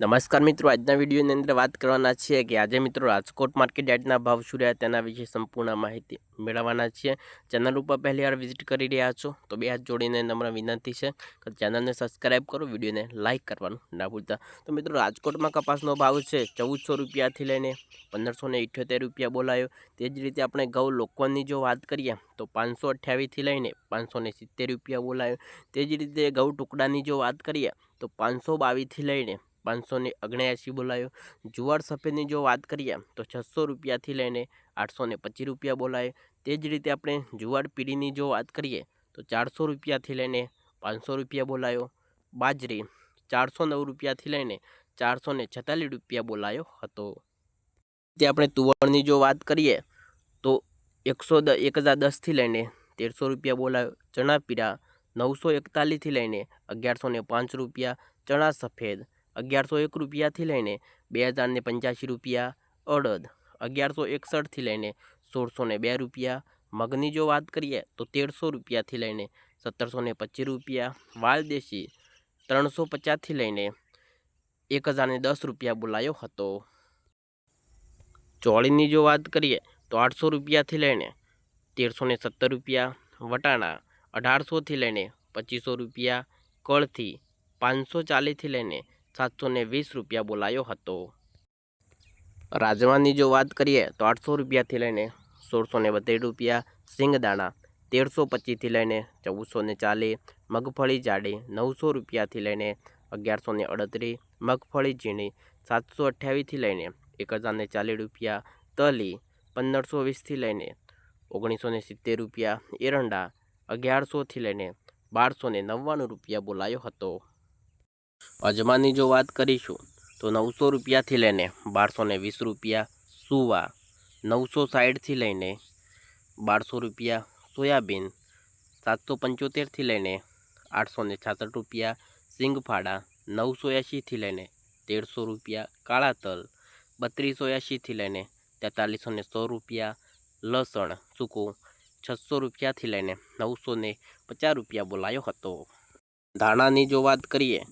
નમસ્કાર મિત્રો, આજના વિડીયોની અંદર વાત કરવાના છીએ કે આજે મિત્રો રાજકોટ માર્કેટ યાર્ડના ભાવ શું રહ્યા તેના વિશે સંપૂર્ણ માહિતી મેળવવાના છીએ. ચેનલ ઉપર પહેલી વાર વિઝિટ કરી રહ્યા છો તો બે હાથ જોડીને નમ્ર વિનંતી છે કે ચેનલને સબસ્ક્રાઈબ કરો, વિડીયોને લાઇક કરવાનું ના ભૂલતા. તો મિત્રો, રાજકોટમાં કપાસનો ભાવ છે ચૌદસો રૂપિયાથી લઈને પંદરસો ને ઇઠ્યોતેર રૂપિયા બોલાયો. તે જ રીતે આપણે ઘઉં લોકવનની જો વાત કરીએ તો પાંચસો અઠ્યાવીસથી લઈને પાંચસો ને સિત્તેર રૂપિયા બોલાયો. તે જ રીતે ઘઉં ટુકડાની જો વાત કરીએ તો પાંચસો બાવીસથી લઈને પાંચસો ને અગણ્યાસી બોલાયો. જુવાર સફેદની જો વાત કરીએ, તો છસો રૂપિયાથી લઈને આઠસો ને પચીસ રૂપિયા બોલાય. તે જ રીતે આપણે જુવાર પીડીની જો વાત કરીએ, તો ચારસો રૂપિયાથી લઈને પાંચસો રૂપિયા બોલાયો. બાજરી ચારસો નવ રૂપિયાથી લઈને ચારસો ને છેતાલીસ રૂપિયા બોલાયો હતો. તે આપણે તુવરની જો વાત કરીએ, તો એકસો દ, એક હજાર દસથી લઈને તેરસો રૂપિયા બોલાયો. ચણા પીળા નવસો એકતાલીસથી લઈને અગિયારસો ને પાંચ રૂપિયા. ચણા સફેદ અગિયારસો એક રૂપિયાથી લઈને બે હજાર ને પંચ્યાસી રૂપિયા અડદ અગિયારસો એકસઠથી લઈને સોળસો બે રૂપિયા. મગની જો વાત કરીએ તો તેરસો રૂપિયાથી લઈને સત્તરસો ને પચીસ રૂપિયા. વાલદેશી ત્રણસો પચાસથી લઈને એક હજાર ને દસ રૂપિયા બોલાયો હતો. ચોળીની જો વાત કરીએ તો આઠસો રૂપિયાથી લઈને તેરસો ને સત્તર રૂપિયા. વટાણા અઢારસોથી લઈને પચીસો રૂપિયા. કળથી પાંચસો ચાલીસથી લઈને સાતસો ને વીસ રૂપિયા બોલાયો હતો. રાજવાની જો વાત કરીએ તો આઠસો રૂપિયાથી લઈને સોળસો ને બોતેર રૂપિયા, સિંગદાણા તેરસો પચીસથી લઈને ચૌદસો ને ચાલીસ, મગફળી જાડી નવસો રૂપિયાથી લઈને અગિયારસો ને અડત્રીસ, મગફળી ઝીણી સાતસો અઠ્યાવીસથી લઈને એક હજાર ને ચાલીસ રૂપિયા, તલી પંદરસો વીસથી લઈને ઓગણીસો ને સિત્તેર રૂપિયા, એરંડા અગિયારસોથી લઈને બારસો ને નવ્વાણું રૂપિયા બોલાયો હતો. અજમાની જો વાત કરીશું, તો નવસો રૂપિયાથી લઈને બારસો ને વીસ રૂપિયા સુવા, નવસો સાઠથી લઈને બારસો રૂપિયા સોયાબીન, સાતસો પંચોતેરથી લઈને આઠસો ને છાસઠ રૂપિયા સિંગફાડા, નવસો એંશીથી લઈને તેરસો રૂપિયા કાળા તલ બત્રીસો એંશીથી લઈને તેતાલીસો ને સો રૂપિયા લસણ સૂકું, છસો રૂપિયાથી લઈને નવસો ને પચાસ રૂપિયા બોલાયો હતો. ધાણાની જો વાત કરીએ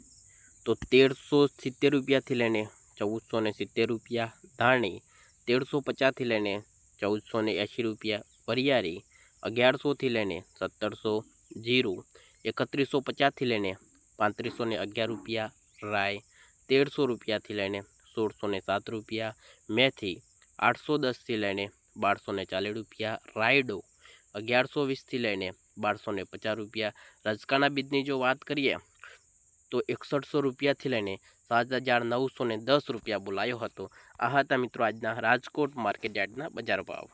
તો તેરસો સિત્તેર રૂપિયાથી લઈને ચૌદસો ને સિત્તેર રૂપિયા ધાણી તેરસો પચાસથી લઈને ચૌદસો ને એંશી રૂપિયા વરિયાળી અગિયારસોથી લઈને સત્તરસો જીરું એકત્રીસો પચાસથી લઈને પાંત્રીસો ને અગિયાર રૂપિયા રાય તેરસો રૂપિયાથી લઈને સોળસો ને સાત રૂપિયા મેથી આઠસો દસથી લઈને બારસો ને ચાલીસ રૂપિયા રાયડો અગિયારસો વીસથી લઈને બારસો ને પચાસ રૂપિયા રજકાના બીજની જો વાત કરીએ તો એકસઠસો રૂપિયાથી લઈને સાત હજાર નવસો દસ રૂપિયા બોલાયો હતો. આ હતા મિત્રો આજના રાજકોટ માર્કેટ યાર્ડના બજાર ભાવ.